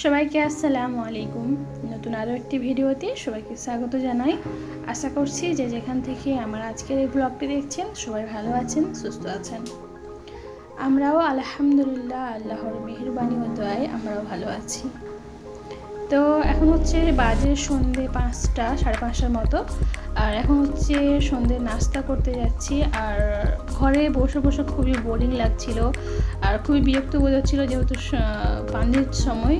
সবাইকে আসসালামু আলাইকুম। নতুন আরও একটি ভিডিওতে সবাইকে স্বাগত জানাই। আশা করছি যে যেখান থেকে আমার আজকের এই ব্লগটি দেখছেন, সবাই ভালো আছেন, সুস্থ আছেন। আমরাও আলহামদুলিল্লাহ আল্লাহর মেহরবানি ও দোয়ায় আমরাও ভালো আছি। তো এখন হচ্ছে বাজে সন্ধে পাঁচটা, সাড়ে পাঁচটার মতো। আর এখন হচ্ছে সন্ধে নাস্তা করতে যাচ্ছি আর ঘরে বসে বসে খুবই বোরিং লাগছিল আর খুবই বিরক্ত বোধ হচ্ছিল যেহেতু পানির সময়।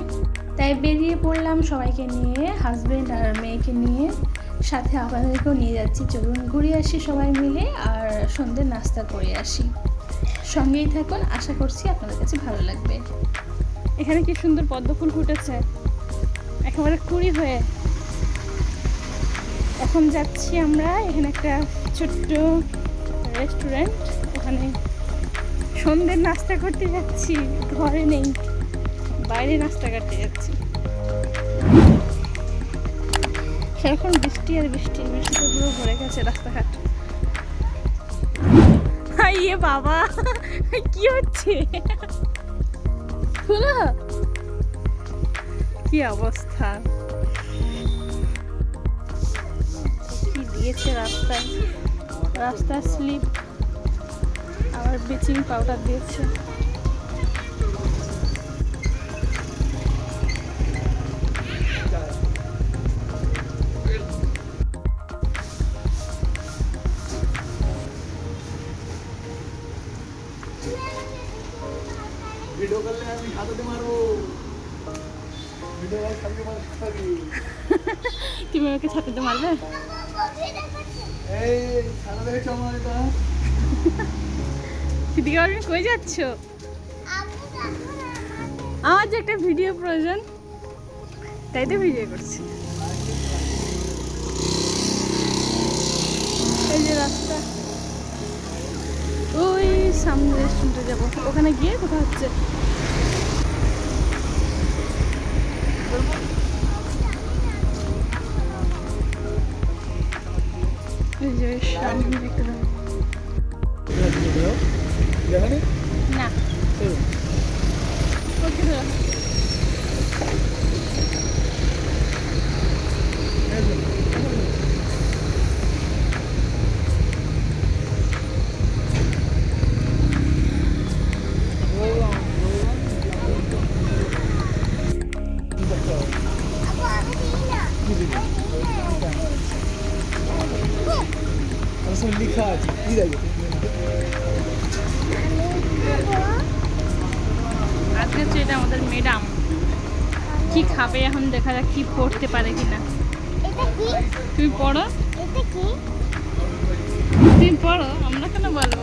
তাই বেরিয়ে পড়লাম সবাইকে নিয়ে হাজব্যান্ড আর মেয়েকে নিয়ে, সাথে আপনাদেরকেও নিয়ে যাচ্ছি। চলুন ঘুরে আসি সবাই মিলে আর সন্ধ্যে নাস্তা করে আসি। সঙ্গেই থাকুন, আশা করছি আপনাদের কাছে ভালো লাগবে। এখানে কি সুন্দর পদ্ম ফুল ফুটেছে? একেবারে কুড়ি হয়ে। এখন যাচ্ছি আমরা এখানে একটা ছোট্ট রেস্টুরেন্ট ওখানে সন্ধ্যের নাস্তা করতে যাচ্ছি ঘরে নেই বাইরে নাস্তা করতে যাচ্ছি। সেরকম বৃষ্টি আর বৃষ্টি বৃষ্টিতে পুরো ভরে গেছে রাস্তাঘাট। ইয়ে বাবা কি হচ্ছে? কি অবস্থা? কি দিয়েছে রাস্তায়। রাস্তায় স্লিপ। আবার ব্লিচিং পাউডার দিয়েছে। ভিডিও করলে আমি মারবো। তুমি ওকে ছাতাতে মারবে? সিদ্দিকা কই যাচ্ছ? আমার যে একটা ভিডিও প্রয়োজন, তাই তো ভিডিও করছি। এই যে রাস্তা। ওই সামনে রেস্টুরেন্টে যাব। ওখানে গিয়ে কোথা হচ্ছে। এই আসলে লেখা আছে কি দেখো আজকে হচ্ছে এটা আমাদের ম্যাডাম কি খাবে এখন দেখা যাক কি পড়তে পারে কিনা। তুমি পড়ো? তুমি পড়ো আমরা কেন বলব?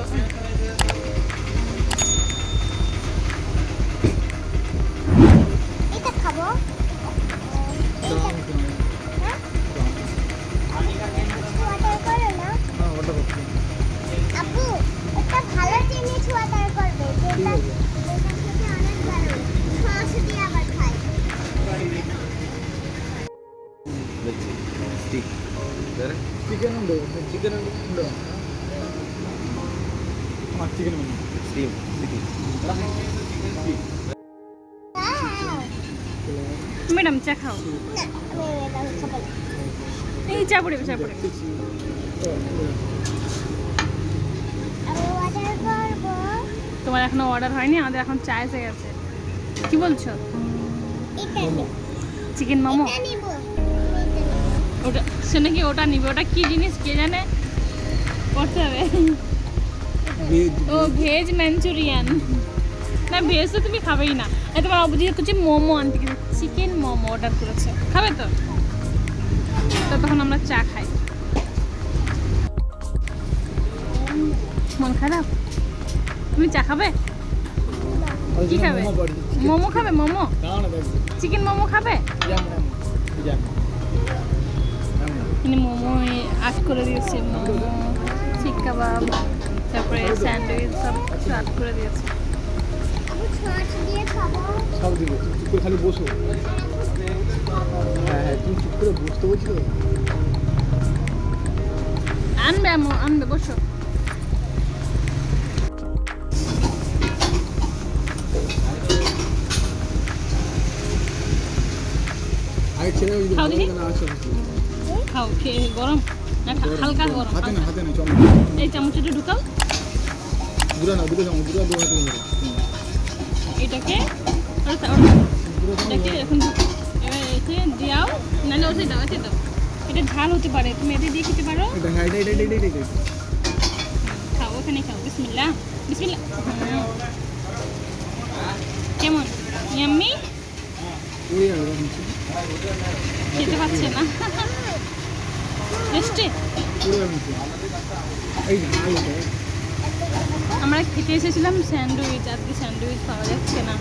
ম্যাডাম, চা খাও। এই চা পড়বে চা করব তোমার এখনও অর্ডার হয়নি? আমাদের এখন চা এসে গেছে। কি বলছো? চিকেন মোমো? ওটা, সে নাকি ওটা নিবে। ওটা কি জিনিস কে জানে? করতে হবে। ও, ভেজ ম্যাঞ্চুরিয়ান না ভেজ তো তুমি খাবেই না। এই তোমার অবধি করছে মোমো আনতে গেছে চিকেন মোমো অর্ডার করেছে। খাবে তো? তখন আমরা চা খাই। মন খারাপ? তুমি চা খাবে? কি খাবে? মোমো খাবে, মোমো? চিকেন মোমো খাবে? মানে মোমো আট করে দিয়েছে, মোমো, চিক কাবাব। তারপরে স্যান্ডউইচ সব আট করে দিয়েছে। খাও খেয়ে গরম। হালকা গরম এই চামচটা ঢুকাও। দুটো না দুটো চামচ দুটো দু এটাকে চামচ এটাকে এখন এতে দিয়াও নাহলে ওতে দাও এতে দাও। এটা ঝাল হতে পারে তুমি এতে দিয়ে খেতে পারো। এটা হ্যাঁ এটা এটা এটা এটা এটা। খাও ওখানে খাও বিসমিল্লা বিসমিল্লা হুম। কেমন? ইয়াম্মি? খেতে পাচ্ছে না। টেস্টি এই খেতে এসেছিলাম, স্যান্ডউইচ, আজকে স্যান্ডউইচ পাওয়া যাচ্ছে না।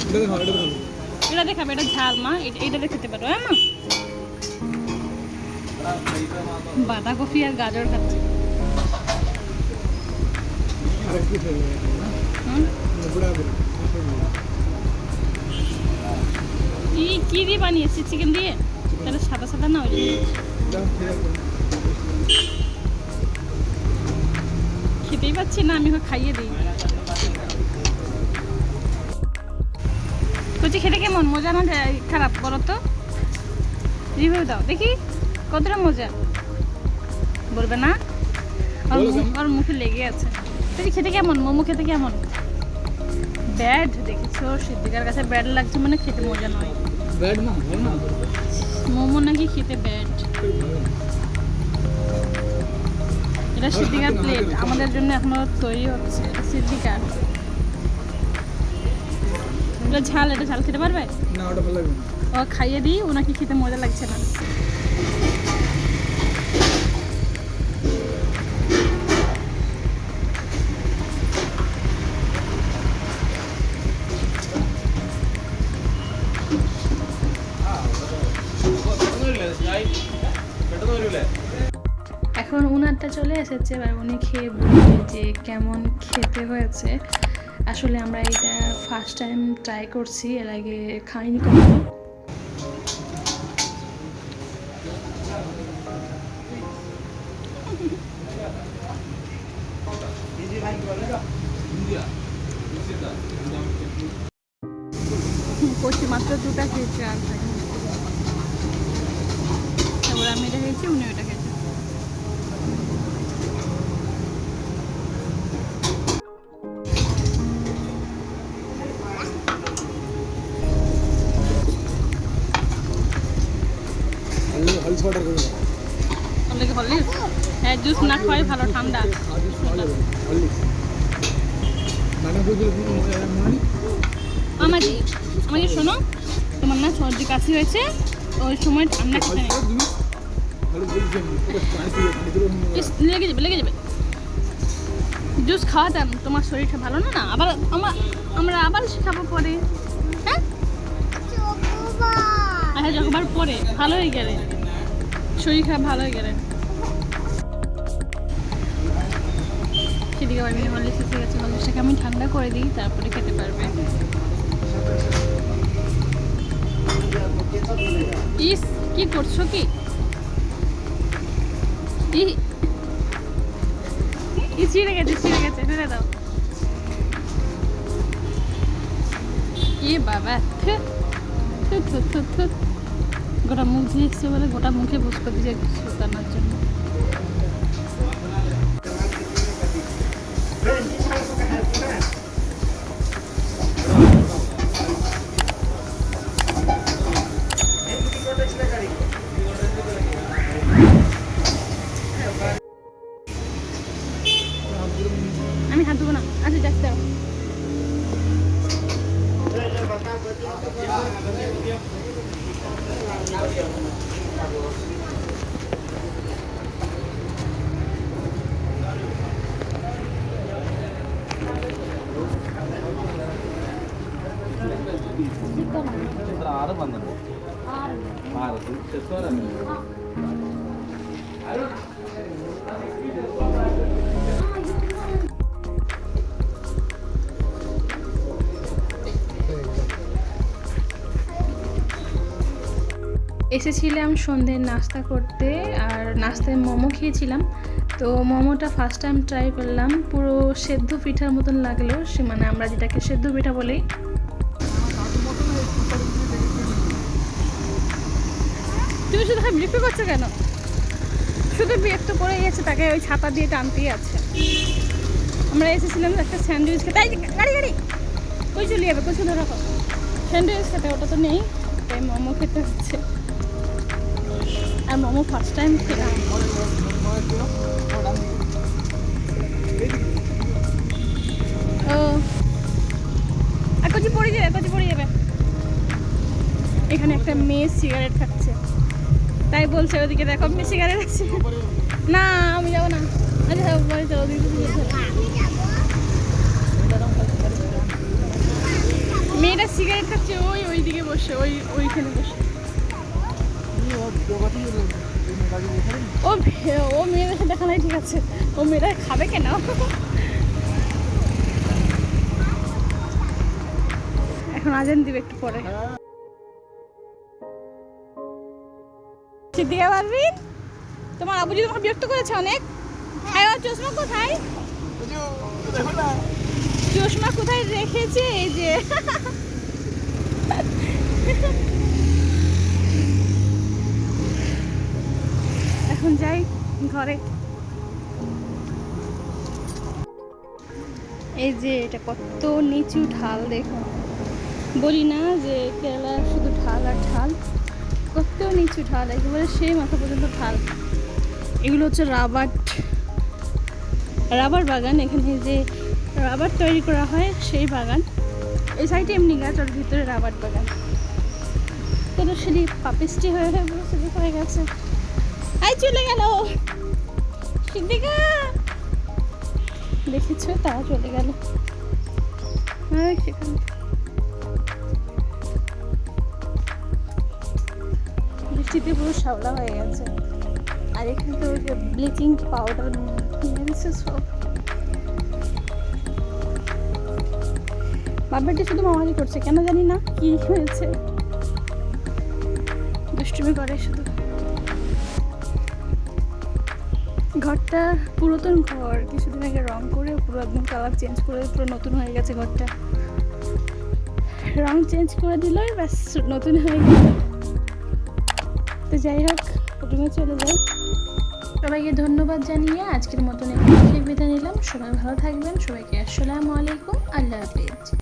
এটা দেখো এটা দেখাবে, এটা ঝাল মা, এটা- এটাতে খেতে পারো হ্যাঁ মা? বাঁধাকপি আর গাজর খাচ্ছে। আর কি কি দিয়ে বানিয়েছি চিকেন দিয়ে? তাহলে সাদা সাদা না ওই জন্য। দাও ঠিক আছে খেতেই পাচ্ছি না আমি ওকে খাইয়ে দিই। কচি খেতে কেমন? মজা না? খারাপ বলো তো। রিভিউ দাও দেখি কতটা মজা। বলবে না? মুখ-? ওর মুখে লেগে আছে। তুই খেতে কেমন? মোমো খেতে কেমন? ব্যাড দেখেছ? সিদ্দিকার কাছে ব্যাড লাগছে মানে খেতে মজা নয়। ব্যাড না মোমো নাকি খেতে ব্যাড? এটা সিদ্দিকার প্লেট আমাদের জন্য এখনও তৈরি হচ্ছে। এটা সিদ্দিকার। এটা ঝাল এটা ঝাল খেতে পারবে? না ওটা ভালো লাগবে ও খাইয়ে দিই ওনাকে খেতে মজা লাগছে না। এসেছে এবার উনি খেয়ে বলবে যে কেমন খেতে হয়েছে। আসলে আমরা এটা ফার্স্ট টাইম ট্রাই করছি, এর আগে খাইনি কখনো। অর্ডার আপনাকে হ্যাঁ জুস না খাওয়াই ভালো ঠান্ডা মনে আমাকে শোনো তোমার না সর্দি কাশি হয়েছে ওই সময় ঠান্ডা খেতে নেই লেগে যাবে লেগে যাবে জুস খাওয়াতাম তোমার শরীরটা ভালো না না আবার আমার আমরা আবার খাব পরে হ্যাঁ আচ্ছা যখন পরে ভালো হয়ে গেলে শরীর খারাপ ভালো হয়ে গেলে সেদিকে আমি ঠান্ডা করে দিই, তারপরে খেতে পারবে। ইস, কি করছ কি? ছিঁড়ে গেছে ছিঁড়ে গেছে, ফেলে দাও। এ বাবা থু থু থু থু। গোটা মুখ এসছে বলে গোটা মুখে বস করে দিয়েছে শুকানোর জন্য আমি হাত আচ্ছা। yung এসেছিলাম সন্ধ্যের নাস্তা করতে আর নাস্তায় মোমো খেয়েছিলাম। তো মোমোটা ফার্স্ট টাইম ট্রাই করলাম। পুরো সেদ্ধ পিঠার মতন লাগল। সে মানে আমরা যেটাকে সেদ্ধ পিঠা বলি। তুমি শুধু বিরক্ত করছ কেন? শুধু বিরক্ত করে গেছে তাকে ওই ছাতা দিয়ে টানতেই আছে। আমরা এসেছিলাম একটা স্যান্ডউইচ খেতে। গাড়ি গাড়ি! কই চলে যাবে? চলে রাখো স্যান্ডউইচ খেতে, ওটা তো নেই। তাই মোমো খেতে হচ্ছে। আর মোমো ফার্স্ট টাইম খেলাম ও আর পড়ে যাবে পড়ে যাবে। এখানে একটা মেয়ে সিগারেট খাচ্ছে। তাই বলছে ওদিকে দেখো মেয়ে সিগারেট আছে না, আমি যাব না। আচ্ছা বাড়ি যাব মেয়েটা সিগারেট খাচ্ছে, ওই ওই দিকে বসে, ওই, ওইখানে বসে। ও। ও মেয়েদের দেখা নাই, ঠিক আছে। ও মেয়েরা খাবে কেন? এখন আজান দিবে একটু পরে। সিদ্দিকা পারবিন তোমার আবু যদি তোমাকে বিরক্ত করেছে অনেক। হ্যাঁ চশমা কোথায়? চশমা কোথায় রেখেছে? এই যে এখন যাই ঘরে। এই যে এটা কত নিচু ঢাল দেখুন বলি না যে কেরালা শুধু ঢাল আর ঢাল, কত নিচু ঢাল, একেবারে সেই মাথা পর্যন্ত ঢাল। এগুলো হচ্ছে রাবার রাবার বাগান, এখানে যে রাবার তৈরি করা হয় সেই বাগান। এই সাইডে এমনি গাছ, ওর ভিতরে রাবার বাগান। কোনো সেটি পাপিস্টি হয়ে হয়ে স্লিপ হয়ে গেছে। আই চলে গেল। দেখেছ? তারা চলে গেল। হ্যাঁ সেখানে। বৃষ্টিতে পুরো শ্যাওলা হয়ে গেছে। আর এখানে তো ওই যে ব্লিচিং পাউডার সব। বাবাটি শুধু মামারি করছে, কেন জানি না কি হয়েছে। দুষ্টুমি করে শুধু। ঘরটা পুরাতন ঘর। কিছুদিন আগে রং করে পুরো একদম কালার চেঞ্জ করে পুরো নতুন হয়ে গেছে ঘরটা। রং চেঞ্জ করে দিলই ব্যাস, নতুন হয়ে গেল। তো যাই হোক রুমে চলে যাই। সবাইকে ধন্যবাদ জানিয়ে আজকের মতন একটু বিদায় নিলাম। সবাই ভালো থাকবেন। সবাইকে আসসালামু আলাইকুম। আল্লাহ হাফিজ।